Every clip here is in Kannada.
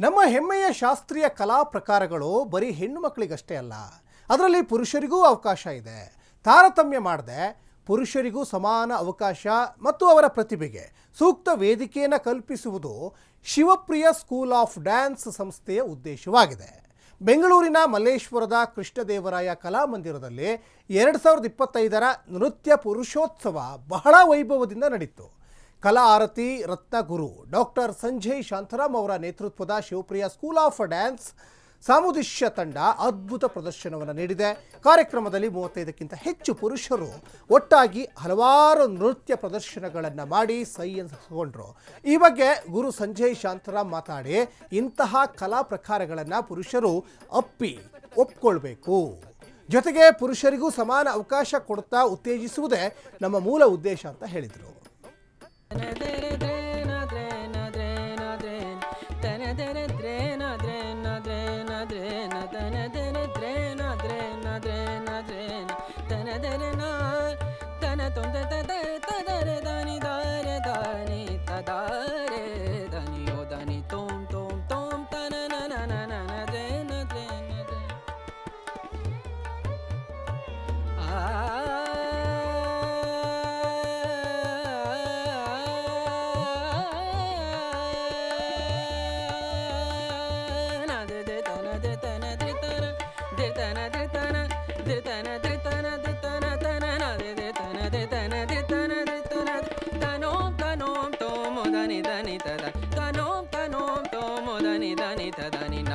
ನಮ್ಮ ಹೆಮ್ಮೆಯ ಶಾಸ್ತ್ರೀಯ ಕಲಾ ಪ್ರಕಾರಗಳು ಬರೀ ಹೆಣ್ಣು ಮಕ್ಕಳಿಗಷ್ಟೇ ಅಲ್ಲ. ಅದರಲ್ಲಿ ಪುರುಷರಿಗೂ ಅವಕಾಶ ಇದೆ. ತಾರತಮ್ಯ ಮಾಡದೆ ಪುರುಷರಿಗೂ ಸಮಾನ ಅವಕಾಶ ಮತ್ತು ಅವರ ಪ್ರತಿಭೆಗೆ ಸೂಕ್ತ ವೇದಿಕೆಯನ್ನು ಕಲ್ಪಿಸುವುದು ಶಿವಪ್ರಿಯ ಸ್ಕೂಲ್ ಆಫ್ ಡ್ಯಾನ್ಸ್ ಸಂಸ್ಥೆಯ ಉದ್ದೇಶವಾಗಿದೆ. ಬೆಂಗಳೂರಿನ ಮಲ್ಲೇಶ್ವರದ ಕೃಷ್ಣದೇವರಾಯ ಕಲಾಮಂದಿರದಲ್ಲಿ ಎರಡು ಸಾವಿರದ ಇಪ್ಪತ್ತೈದರ ನೃತ್ಯ ಪುರುಷೋತ್ಸವ ಬಹಳ ವೈಭವದಿಂದ ನಡೀತು. ಕಲಾ ಆರತಿ ರತ್ನಗುರು ಡಾಕ್ಟರ್ ಸಂಜಯ್ ಶಾಂತರಾಮ್ ಅವರ ನೇತೃತ್ವದ ಶಿವಪ್ರಿಯ ಸ್ಕೂಲ್ ಆಫ್ ಡ್ಯಾನ್ಸ್ ಸಾಮುದಿಶ್ಯ ತಂಡ ಅದ್ಭುತ ಪ್ರದರ್ಶನವನ್ನು ನೀಡಿದೆ. ಕಾರ್ಯಕ್ರಮದಲ್ಲಿ ಮೂವತ್ತೈದಕ್ಕಿಂತ ಹೆಚ್ಚು ಪುರುಷರು ಒಟ್ಟಾಗಿ ಹಲವಾರು ನೃತ್ಯ ಪ್ರದರ್ಶನಗಳನ್ನು ಮಾಡಿ ಸೈ ಎನ್ನಿಸಿಕೊಂಡ್ರು ಈ ಬಗ್ಗೆ ಗುರು ಸಂಜಯ್ ಶಾಂತರಾಮ್ ಮಾತಾಡಿ ಇಂತಹ ಕಲಾ ಪ್ರಕಾರಗಳನ್ನು ಪುರುಷರು ಅಪ್ಪಿ ಒಪ್ಕೊಳ್ಬೇಕು. ಜೊತೆಗೆ ಪುರುಷರಿಗೂ ಸಮಾನ ಅವಕಾಶ ಕೊಡ್ತಾ ಉತ್ತೇಜಿಸುವುದೇ ನಮ್ಮ ಮೂಲ ಉದ್ದೇಶ ಅಂತ ಹೇಳಿದರು. tere tere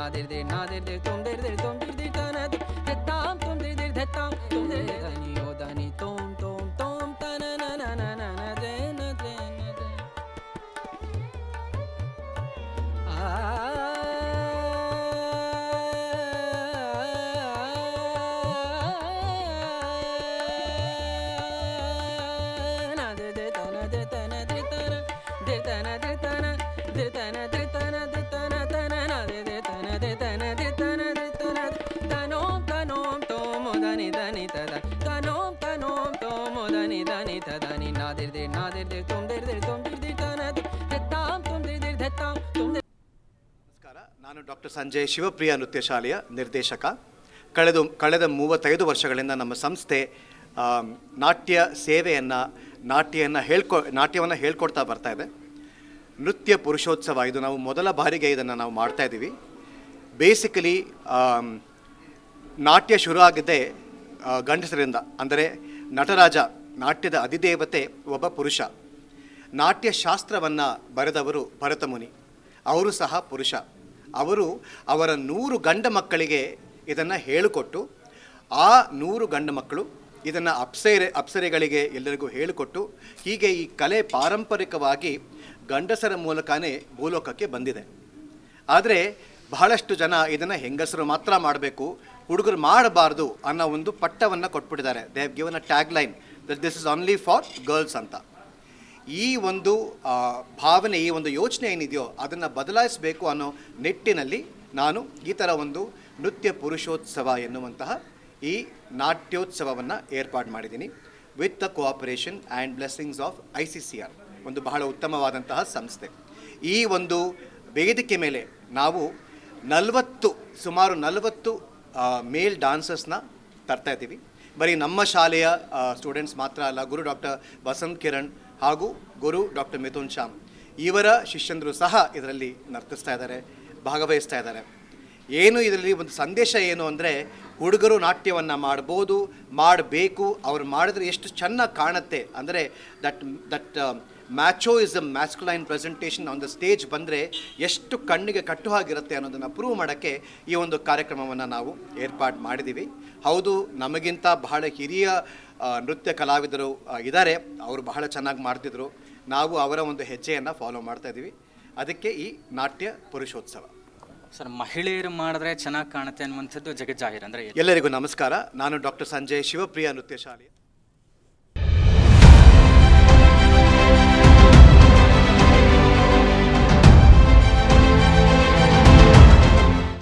nadir dir nadir dir tum dir dir tum ನಮಸ್ಕಾರ, ನಾನು ಡಾಕ್ಟರ್ ಸಂಜಯ್, ಶಿವಪ್ರಿಯ ನೃತ್ಯ ಶಾಲೆಯ ನಿರ್ದೇಶಕ. ಕಳೆದು, ಕಳೆದ ಮೂವತ್ತೈದು ವರ್ಷಗಳಿಂದ ನಮ್ಮ ಸಂಸ್ಥೆ ನಾಟ್ಯ ಸೇವೆಯನ್ನು ನಾಟ್ಯವನ್ನು ಹೇಳ್ಕೊ, ನಾಟ್ಯವನ್ನು ಹೇಳ್ಕೊಡ್ತಾ ಬರ್ತಾ ಇದೆ. ನೃತ್ಯ ಪುರುಷೋತ್ಸವ, ಇದು ನಾವು ಮೊದಲ ಬಾರಿಗೆ ಇದನ್ನು ನಾವು ಮಾಡ್ತಾ ಇದ್ದೀವಿ. ಬೇಸಿಕಲಿ ನಾಟ್ಯ ಶುರು ಆಗಿದ್ದೆ ಗಂಡಸರಿಂದ, ಅಂದರೆ ನಟರಾಜ ನಾಟ್ಯದ ಅಧಿದೇವತೆ ಒಬ್ಬ ಪುರುಷ. ನಾಟ್ಯ ಶಾಸ್ತ್ರವನ್ನು ಬರೆದವರು ಭರತಮುನಿ. ಅವರು ಸಹ ಪುರುಷ. ಅವರು ಅವರ ನೂರು ಗಂಡ ಮಕ್ಕಳಿಗೆ ಇದನ್ನು ಹೇಳಿಕೊಟ್ಟು, ಆ ನೂರು ಗಂಡ ಮಕ್ಕಳು ಇದನ್ನು ಅಪ್ಸರೆ, ಅಪ್ಸರೆಗಳಿಗೆ ಎಲ್ಲರಿಗೂ ಹೇಳಿಕೊಟ್ಟು, ಹೀಗೆ ಈ ಕಲೆ ಪಾರಂಪರಿಕವಾಗಿ ಗಂಡಸರ ಮೂಲಕನೇ ಭೂಲೋಕಕ್ಕೆ ಬಂದಿದೆ. ಆದರೆ ಬಹಳಷ್ಟು ಜನ ಇದನ್ನು ಹೆಂಗಸರು ಮಾತ್ರ ಮಾಡಬೇಕು, ಹುಡುಗರು ಮಾಡಬಾರ್ದು ಅನ್ನೋ ಒಂದು ಪಟ್ಟವನ್ನು ಕೊಟ್ಬಿಟ್ಟಿದ್ದಾರೆ. They given a tag line that this is only for girls ಅಂತ ಈ ಒಂದು ಭಾವನೆ, ಈ ಒಂದು ಯೋಚನೆ ಏನಿದೆಯೋ ಅದನ್ನು ಬದಲಾಯಿಸಬೇಕು ಅನ್ನೋ ನಿಟ್ಟಿನಲ್ಲಿ ನಾನು ಈ ಥರ ಒಂದು ನೃತ್ಯ ಪುರುಷೋತ್ಸವ ಎನ್ನುವಂತಹ ಈ ನಾಟ್ಯೋತ್ಸವವನ್ನು ಏರ್ಪಾಡು ಮಾಡಿದ್ದೀನಿ with the cooperation and blessings of I C C R ಒಂದು ಬಹಳ ಉತ್ತಮವಾದಂತಹ ಸಂಸ್ಥೆ. ಈ ಒಂದು ವೇದಿಕೆ ಮೇಲೆ ನಾವು ನಲವತ್ತು, ಸುಮಾರು ನಲವತ್ತು ಮೇಲ್ ಡಾನ್ಸರ್ಸ್ನ ತರ್ತಾ ಇದ್ದೀವಿ. ಬರೀ ನಮ್ಮ ಶಾಲೆಯ ಸ್ಟೂಡೆಂಟ್ಸ್ ಮಾತ್ರ ಅಲ್ಲ, ಗುರು ಡಾಕ್ಟರ್ ವಸಂತ್ ಕಿರಣ್ ಹಾಗೂ ಗುರು ಡಾಕ್ಟರ್ ಮಿಥುನ್ ಶ್ಯಾಮ್ ಇವರ ಶಿಷ್ಯಂದರು ಸಹ ಇದರಲ್ಲಿ ನರ್ತಿಸ್ತಾ ಇದ್ದಾರೆ, ಭಾಗವಹಿಸ್ತಾ ಇದ್ದಾರೆ. ಏನು ಇದರಲ್ಲಿ ಒಂದು ಸಂದೇಶ ಏನು ಅಂದರೆ, ಹುಡುಗರು ನಾಟ್ಯವನ್ನು ಮಾಡ್ಬೋದು, ಮಾಡಬೇಕು, ಅವ್ರು ಮಾಡಿದ್ರೆ ಎಷ್ಟು ಚೆನ್ನಾಗಿ ಕಾಣುತ್ತೆ ಅಂದರೆ that that macho is a masculine presentation on the stage ಬಂದರೆ ಎಷ್ಟು ಕಣ್ಣಿಗೆ ಕಟ್ಟು ಆಗಿರುತ್ತೆ ಅನ್ನೋದನ್ನು ಪ್ರೂವ್ ಮಾಡೋಕ್ಕೆ ಈ ಒಂದು ಕಾರ್ಯಕ್ರಮವನ್ನು ನಾವು ಏರ್ಪಾಡು ಮಾಡಿದ್ದೀವಿ ಹೌದು ನಮಗಿಂತ ಬಹಳ ಹಿರಿಯ ನೃತ್ಯ ಕಲಾವಿದರು ಇದ್ದಾರೆ ಅವರು ಬಹಳ ಚೆನ್ನಾಗಿ ಮಾಡ್ತಿದ್ರು. ನಾವು ಅವರ ಒಂದು ಹೆಜ್ಜೆಯನ್ನು ಫಾಲೋ ಮಾಡ್ತಾ ಇದ್ದೀವಿ ಅದಕ್ಕೆ ಈ ನಾಟ್ಯ ಪುರುಷೋತ್ಸವ. ಸರ್ ಮಹಿಳೆಯರು ಮಾಡಿದ್ರೆ ಚೆನ್ನಾಗಿ ಕಾಣುತ್ತೆ ಅನ್ನುವಂಥದ್ದು ಜಗಜ್ಜಾಹಿರ್ ಅಂದರೆ ಎಲ್ಲರಿಗೂ ನಮಸ್ಕಾರ. ನಾನು ಡಾಕ್ಟರ್ ಸಂಜಯ್ ಶಿವಪ್ರಿಯ ನೃತ್ಯ ಶಾಲೆಯ